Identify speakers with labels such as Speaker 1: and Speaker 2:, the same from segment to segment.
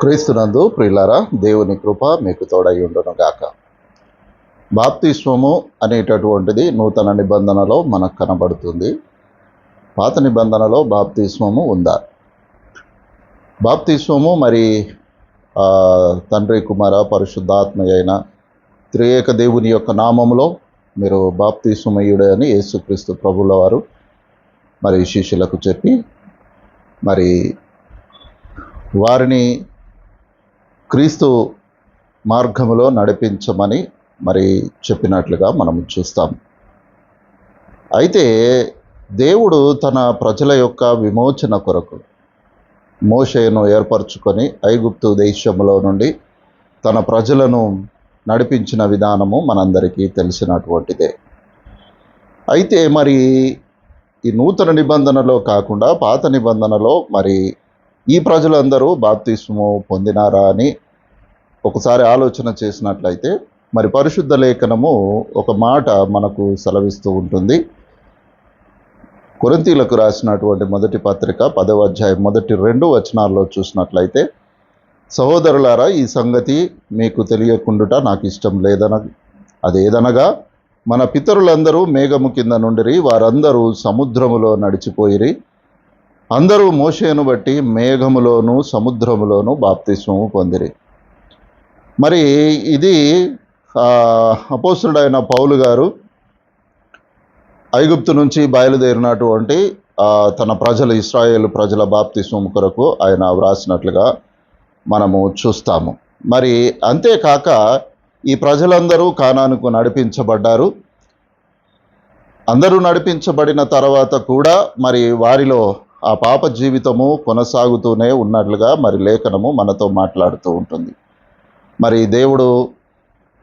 Speaker 1: క్రీస్తునందు ప్రియులారా దేవుని కృప మీకు తోడై గాక బాప్తిస్వము అనేటటువంటిది నూతన నిబంధనలో మనకు కనబడుతుంది. పాత నిబంధనలో బాప్తిస్వము ఉందా? బాప్తిస్వము మరి తండ్రి కుమార పరిశుద్ధాత్మ అయిన త్రియేక దేవుని యొక్క నామములో మీరు బాప్తిస్వమయుడు అని యేసుక్రీస్తు ప్రభుల వారు మరి శిష్యులకు చెప్పి మరి వారిని క్రీస్తు మార్గములో నడిపించమని మరి చెప్పినట్లుగా మనం చూస్తాం. అయితే దేవుడు తన ప్రజల యొక్క విమోచన కొరకు మోషేను ఏర్పరచుకొని ఐగుప్తు దేశంలో నుండి తన ప్రజలను నడిపించిన విధానము మనందరికీ తెలిసినటువంటిదే. అయితే మరి ఈ నూతన నిబంధనలో కాకుండా పాత నిబంధనలో మరి ఈ ప్రజలందరూ బాప్తిస్మము పొందినారా అని ఒకసారి ఆలోచన చేసినట్లయితే మరి పరిశుద్ధ లేఖనము ఒక మాట మనకు సెలవిస్తూ ఉంటుంది. కొరంతీలకు రాసినటువంటి మొదటి పత్రిక పదవ అధ్యాయం మొదటి రెండు వచనాల్లో చూసినట్లయితే సహోదరులారా ఈ సంగతి మీకు తెలియకుండుట నాకు ఇష్టం లేదన అదేదనగా మన పితరులందరూ మేఘము కింద నుండిరి వారందరూ సముద్రములో నడిచిపోయిరి అందరూ మోషేను బట్టి మేఘములోను సముద్రములోను బాప్తిస్వము పొందిరి. మరి ఇది అపోసుడైన పౌలు గారు ఐగుప్తు నుంచి బయలుదేరినటువంటి తన ప్రజలు ఇస్రాయేల్ ప్రజల బాప్తిస్వం కొరకు ఆయన వ్రాసినట్లుగా మనము చూస్తాము. మరి అంతేకాక ఈ ప్రజలందరూ కానానుకు నడిపించబడ్డారు. అందరూ నడిపించబడిన తర్వాత కూడా మరి వారిలో ఆ పాప జీవితము కొనసాగుతూనే ఉన్నట్లుగా మరి లేఖనము మనతో మాట్లాడుతూ ఉంటుంది. మరి దేవుడు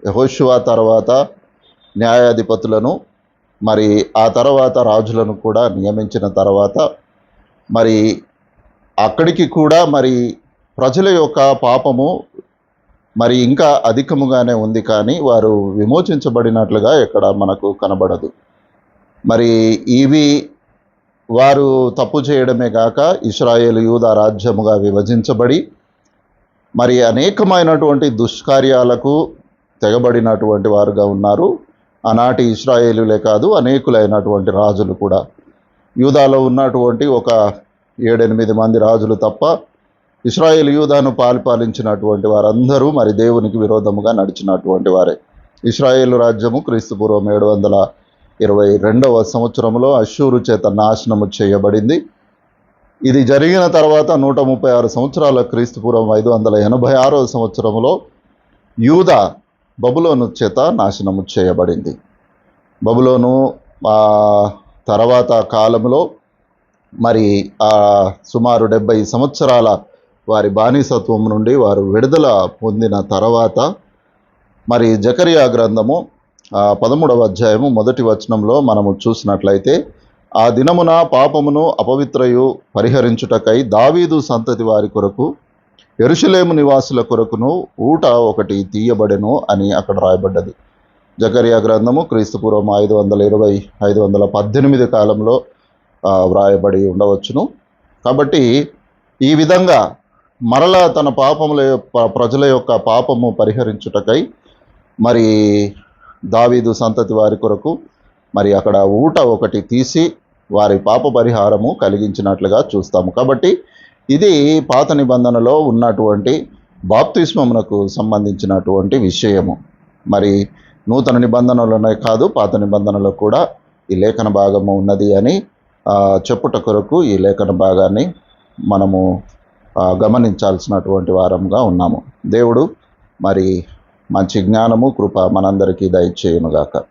Speaker 1: యహోశివా తర్వాత న్యాయాధిపతులను మరి ఆ తర్వాత రాజులను కూడా నియమించిన తర్వాత మరి అక్కడికి కూడా మరి ప్రజల యొక్క పాపము మరి ఇంకా అధికముగానే ఉంది కానీ వారు విమోచించబడినట్లుగా ఇక్కడ మనకు కనబడదు. మరి ఇవి వారు తప్పు చేయడమే కాక ఇస్రాయేల్ యూదా రాజ్యముగా విభజించబడి మరి అనేకమైనటువంటి దుష్కార్యాలకు తెగబడినటువంటి వారుగా ఉన్నారు. ఆనాటి ఇస్రాయేలులే కాదు అనేకులైనటువంటి రాజులు కూడా. యూదాలో ఉన్నటువంటి ఒక ఏడెనిమిది మంది రాజులు తప్ప ఇస్రాయేల్ యూదాను పాలిపాలించినటువంటి వారందరూ మరి దేవునికి విరోధముగా నడిచినటువంటి వారే. ఇస్రాయేలు రాజ్యము క్రీస్తుపూర్వం ఏడు వందల ఇరవై రెండవ సంవత్సరంలో అశ్షూరు చేత నాశనము చేయబడింది. ఇది జరిగిన తర్వాత నూట ముప్పై ఆరు సంవత్సరాల క్రీస్తుపూర్వం ఐదు వందల ఎనభై ఆరో సంవత్సరంలో యూద బబులోను చేత నాశనము చేయబడింది. బబులోను తర్వాత కాలంలో మరి సుమారు డెబ్బై సంవత్సరాల వారి బానిసత్వం నుండి వారు విడుదల పొందిన తర్వాత మరి జకరియా గ్రంథము పదమూడవ అధ్యాయము మొదటి వచనంలో మనము చూసినట్లయితే ఆ దినమున పాపమును అపవిత్రయు పరిహరించుటకై దావీదు సంతతి వారి కొరకు ఎరుషులేము నివాసుల కొరకును ఊట ఒకటి తీయబడెను అని అక్కడ రాయబడ్డది. జకరియా గ్రంథము క్రీస్తుపూర్వం ఐదు వందల ఇరవై ఐదు వందల పద్దెనిమిది కాలంలో వ్రాయబడి ఉండవచ్చును. కాబట్టి ఈ విధంగా మరలా తన పాపముల యొక్క- ప్రజల యొక్క పాపము పరిహరించుటకై మరి దావీదు సంతతి వారి కొరకు మరి అక్కడ ఊట ఒకటి తీసి వారి పాప పరిహారము కలిగించినట్లుగా చూస్తాము. కాబట్టి ఇది పాత నిబంధనలో ఉన్నటువంటి బాప్తిస్మమునకు సంబంధించినటువంటి విషయము. మరి నూతన నిబంధనలోనే కాదు పాత నిబంధనలో కూడా ఈ లేఖన భాగము ఉన్నది అని చెప్పుట కొరకు ఈ లేఖన భాగాన్ని మనము గమనించాల్సినటువంటి వారంగా ఉన్నాము. దేవుడు మరి మంచి జ్ఞానము కృప మనందరికీ దయచేయునుగాక.